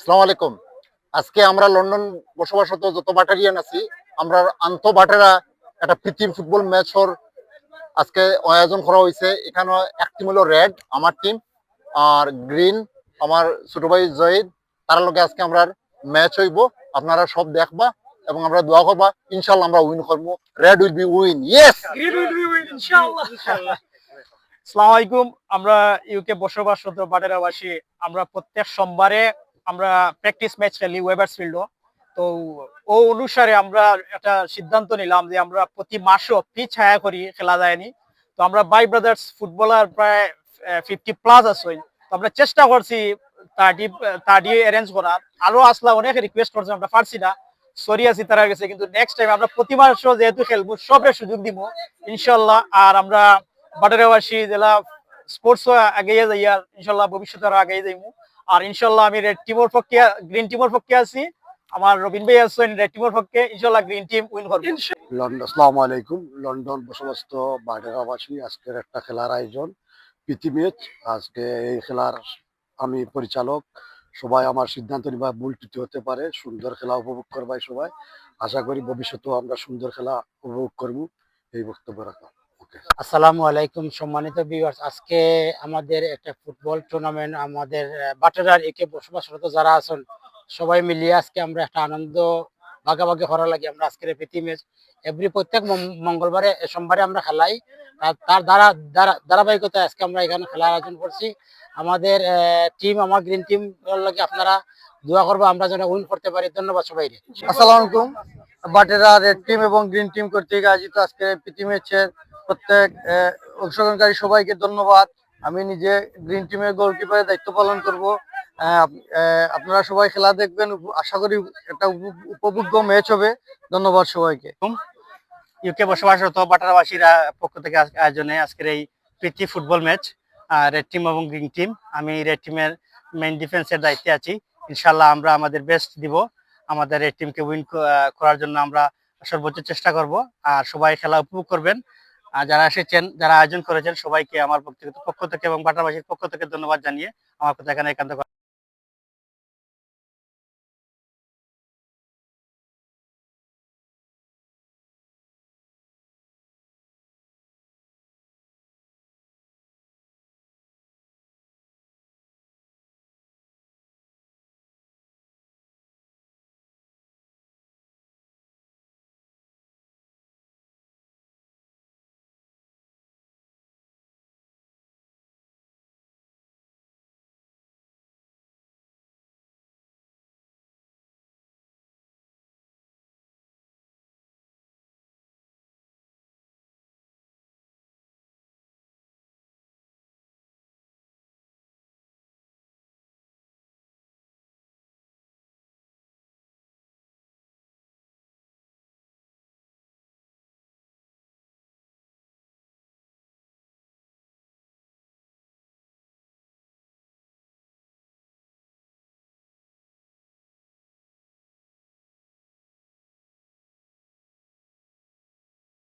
আসসালামু আলাইকুম। আজকে আমরা লন্ডন বসবাসরত যত বাটারিয়ান আছি আমরা আন্ত বাটারা একটা প্রীতির ফুটবল ম্যাচর আজকে আয়োজন করা হয়েছে। এখানে এক টিম হলো রেড আমার টিম আর গ্রিন আমার ছোট ভাই জহিদ তার লগে আজকে আমরা ম্যাচ হইব। আপনারা সব দেখবা এবং আমরা দোয়া করবা ইনশাল্লাহ আমরা উইন করব। Red will be win yes আসসালামু আলাইকুম আমরা ইউকে বসবাসরত বাটেরাবাসী আমরা প্রত্যেক সোমবারে আমরা প্র্যাকটিস ম্যাচ খেলি ওয়েবার্স ফিল্ড তো ও অনুসারে আমরা একটা সিদ্ধান্ত নিলাম যে আমরা প্রতি মাসও পিচ ছায়া করি, খেলা যায়নি। তো আমরা বাই ব্রাদার্স ফুটবলার প্রায় ফিফটি প্লাস আছে তো আমরা চেষ্টা করছি থার্টি থার্টি অ্যারেঞ্জ করার। আরও আসলা অনেক রিকোয়েস্ট করছে, আমরা পারছি না। সরি আছি তারা গেছে, কিন্তু নেক্সট টাইম আমরা প্রতি মাসও যেহেতু খেলব, সবের সুযোগ দিব, ইনশাল্লাহ। আর আমরা বাটারাবাসী জেলা স্পোর্টস আগেই যাই আর ইনশাল্লাহ ভবিষ্যতে আরও আগেই যাইমু। আর ইনশাল্লাহ আমি রেড টিমের পক্ষে গ্রিন টিমের পক্ষে আছি। আমার রবিন ভাই আছেন রেড টিমের পক্ষে। ইনশাল্লাহ গ্রিন টিম উইন করবে। লন্ডন, আসসালামু আলাইকুম। লন্ডন বসবাস্ত বাডেরাবাসী আজকের একটা খেলার আয়োজন, প্রীতি ম্যাচ। আজকে এই খেলার আমি পরিচালক, সবাই আমার সিদ্ধান্ত নিবা ভুল ত্রুটি হতে পারে। সুন্দর খেলা উপভোগ করবাই সবাই। আশা করি ভবিষ্যতেও আমরা সুন্দর খেলা উপভোগ করব। এই বক্তব্য রাখলাম। আসসালামু আলাইকুম সম্মানিত আজকে আমাদের একটা ফুটবল টুর্নামেন্ট আমাদের বাটেরার একে বসবাসরত যারা আছেন, সবাই মিলিয়ে আজকে আমরা একটা আনন্দ লাগে। আমরা আজকের প্রীতি ম্যাচ এভরি প্রত্যেক মঙ্গলবারে সোমবারে আমরা খেলাই। তার দ্বারা ধারাবাহিকতায় আজকে আমরা এখানে খেলার আয়োজন করছি। আমাদের টিম আমার গ্রিন টিম লাগে আপনারা দোয়া করব, আমরা যেন উইন করতে পারি। ধন্যবাদ সবাইকে। আসসালামু আলাইকুম। বাটেরা রেড টিম এবং গ্রিন টিম কর্তৃক আয়োজিত আজকে প্রীতি ম্যাচের প্রত্যেক অংশগ্রহণকারী সবাইকে ধন্যবাদ। আমি নিজে গ্রিন টিমের গোলকিপারের দায়িত্ব পালন করব। আপনারা সবাই খেলা দেখবেন আশা করি একটা উপ- উপভোগ্য ম্যাচ হবে। ধন্যবাদ সবাইকে। ইউকে বসবাসরত বাটারাবাসীর পক্ষ থেকে আয়োজনে আজকের এই প্রীতি ফুটবল ম্যাচ রেড টিম এবং গ্রিন টিম আমি রেড টিমের মেইন ডিফেন্সের দায়িত্বে আছি। ইনশাল্লাহ আমরা আমাদের বেস্ট দিব। আমাদের রেড টিমকে উইন করার জন্য আমরা সর্বোচ্চ চেষ্টা করব। আর সবাই খেলা উপভোগ করবেন। আর যারা এসেছেন, যারা আয়োজন করেছেন, সবাইকে আমার পক্ষ থেকে পক্ষ থেকে এবং বাটাবাসীর পক্ষ থেকে ধন্যবাদ জানিয়ে আমার কথা এখানে একান্ত